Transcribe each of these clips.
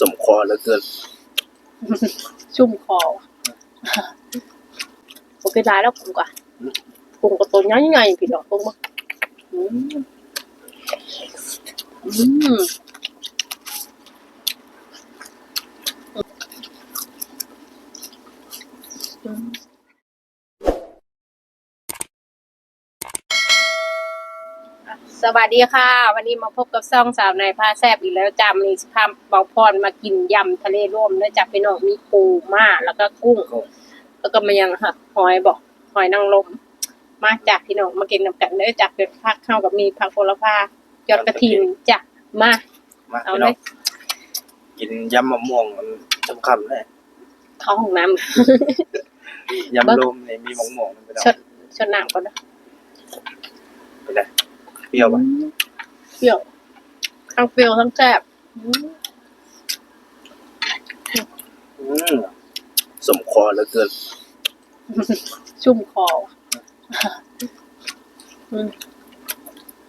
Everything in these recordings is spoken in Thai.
สมคอเหลือเกิน ชุ่มคอโอเคได้แล้วกุ้งก่ะกุ้งก็ตัวใหญ่ๆพี่น้องกุ้งมาอืมอืมอืม สวัสดีค่ะ วันนี้มาพบกับซ่องสาวในผ้าแซบอีกแล้วจำนี่สิพาเบาพรมากินยำทะเลร่วมแล้วจับพี่น้องมีปูม่าแล้วก็กุ้ง แล้วก็มายังค่ะหอยบอกหอยนางรมมาจากพี่น้องมากินนำกันเด้อจากเป็นผักเข้ากับมีผักโหระพายอดกระถินจ้ะมามาเอาพี่เลน้อยงกินยำมะม่วงมันสำคัญเลยเข้าห้องน้ยำลมนี่มีมะม่วงมันไปำแล้ชดชดน้ำก่อนนะไปเลย เปรี้ยวป่ะเปรี้ยวทั้งเปรี้ยวทั้งแซ่บอืมอืมสมคอเหลือเกิน ชุ่มคออืม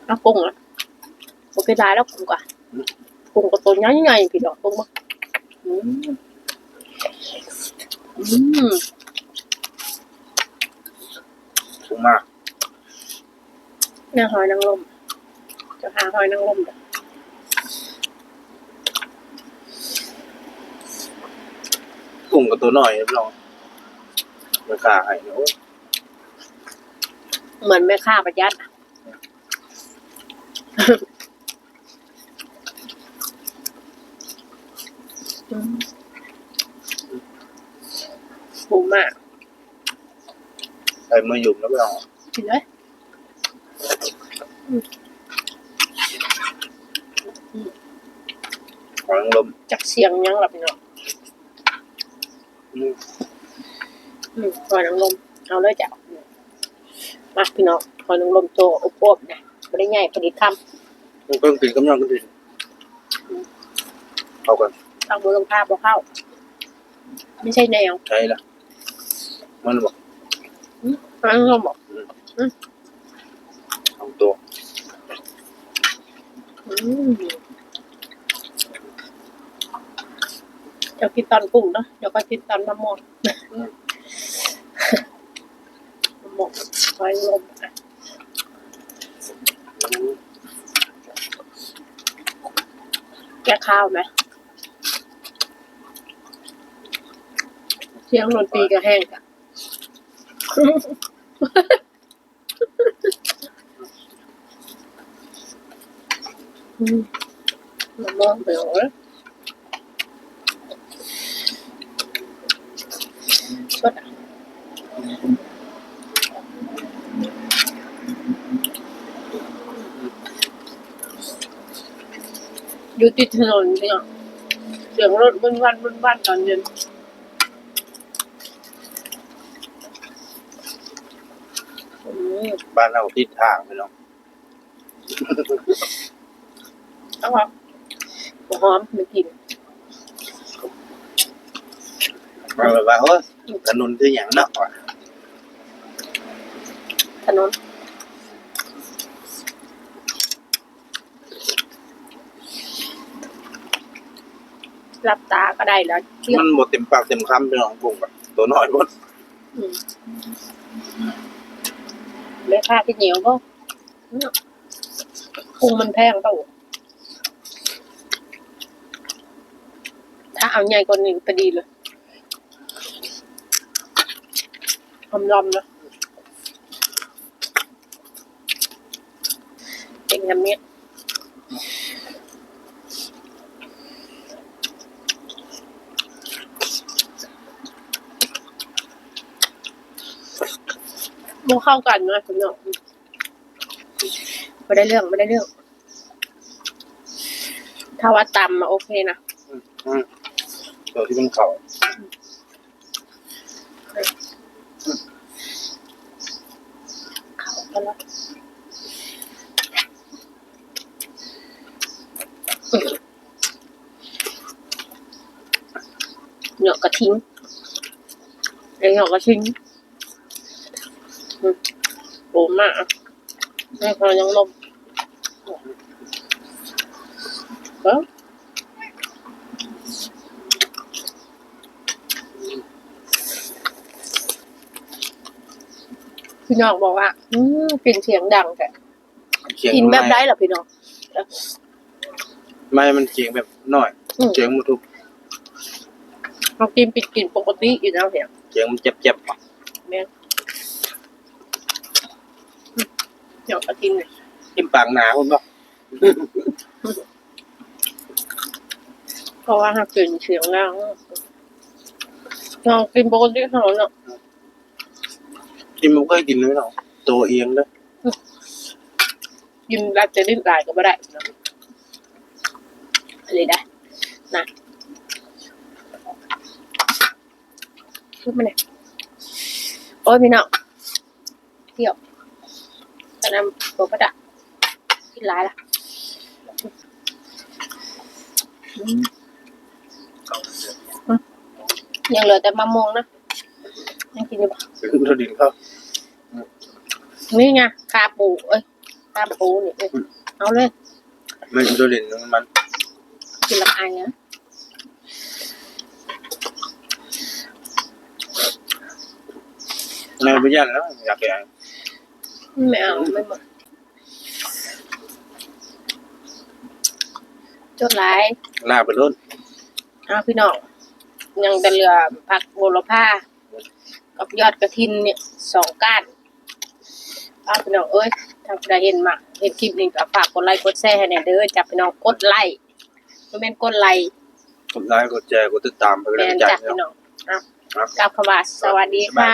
แล้วกุ้งอะโอเคได้แล้วกุ้งก่ะกุ้งก็ตัวใหญ่ๆพี่น้องกุ้งมาอืมอืมถูกมากเนี่ยหอยนางรม จะหาหอยนางรมเด้อกุ้งกับตัวหน่อยพี่น้องราคาให้โอ้เหมือนแม่ค้าประหยัดอะอืมปูมากใส่มือหยุ่มแล้วพี่น้องกินเลย หอยนางรมจากเชียงยังหลับเนาะอืมอืมหอยนางรมเอาเลยจ้ะมาพี่น้องหอยนางรมโตอบๆนะไม่ได้ใหญ่พอดีคมันก็กินกำลังกันดีเข้ากันำทางบนลงภาพบ่เข้า ไม่ใช่แนวใช่ละมันบอกหอยนางรมบอกสองตัว อืม ดี๋ยวกินตอนกุ้งเนาะเดี๋ยวก็กินตอนมะม่วงมะม่วงหอยนางรมอะแกข้าวไหมเสียงดนตีก็แห้งจ้ะมะม่วงเปรี้ยวเลยชดอะ อยู่ติดถนนพี่น้องเสียงรถบึ้นวันบึ้นวันตอนเย็นอืมบ้านเราทิศทางพี่น้องต้องเอาหัวหอมมากินมาแบบว่าเฮ้ยถนนที่อย่างเนาะว่ะถนน รับตาก็ได้แล้วเที่ยวมันหมดเต็มปากเต็มคำพี่น้องกุ้งกับตัวน้อยหมดอืมเลยค่าที่เหนียวก็เนี่ยพุงมันแพงเปล่าถ้าเอาใหญ่กว่านี้พอดีเลยหอมลอมนะเป็นแบบนี้มั นเข้ากันนะคุณเนาะไม่ได้เรื่องไม่ได้เรื่อง ถ้าว่าตำมาโอเคนะอืมตัวที่มันเข่าเข้ากันแล้วเหยาะกระทิ้งไอ้เหยาะกระทิ้งอืม โหมากให้พอยังลมก็พี่น้องบอกว่า อืมกลิ่นเสียงดังแต่เสียงกินแบบได้เหรอพี่น้องไม่มันเสียงแบบน้อยเสียงมัทุกเรากินปิดกลิ่นปกติอยู่แล้วเสียงเสียงมันเจ็บเจ็บม่น เดี๋ยวก็กินเลยกินปากหนาคุณป่ะเพราะว่าถ้ากินเสียงดังเรากินปกติเขาเนาะกินมันก็เคยกินเลยเนาะตัวเอียงเด้อกินแล้วจะดิ้นลายก็ไม่ได้เนาะอะไรได้นะขึ้นมาเนี่ยโอ้ยพี่น้องเที่ยวตอ นนั้นตัวประดับกินหลายละยังเหลือแต่มะม่วงนะยังกินอยู่ปะถึงตัวดินเขานี่ไงคาปูเอ้ยคาปูนี่เอ้ยเอาเลยมันตัวดินมันกินลำไอนะในพยานแล้วอยากแกง ไม่เอาไม่หมดจดหลายลาไปรุ่นเอาพี่น้องยังจะเหลือผักโบโลผ้ากับยอดกระทินเนี่ยสองก้านเอาพี่น้องเอ้ยถ้าใครเห็นมาเห็นคลิปนี้ก็ฝากกดไลค์กดแชร์ให้หน่อยเด้อจับพี่น้องกดไลค์ก็เป็นกดไลค์กดไลค์กดแชร์กดติดตามไปแมเลยนใจจับเนาะพี่น้องเอาครับกลับเข้ามาสวัสดีค่ะ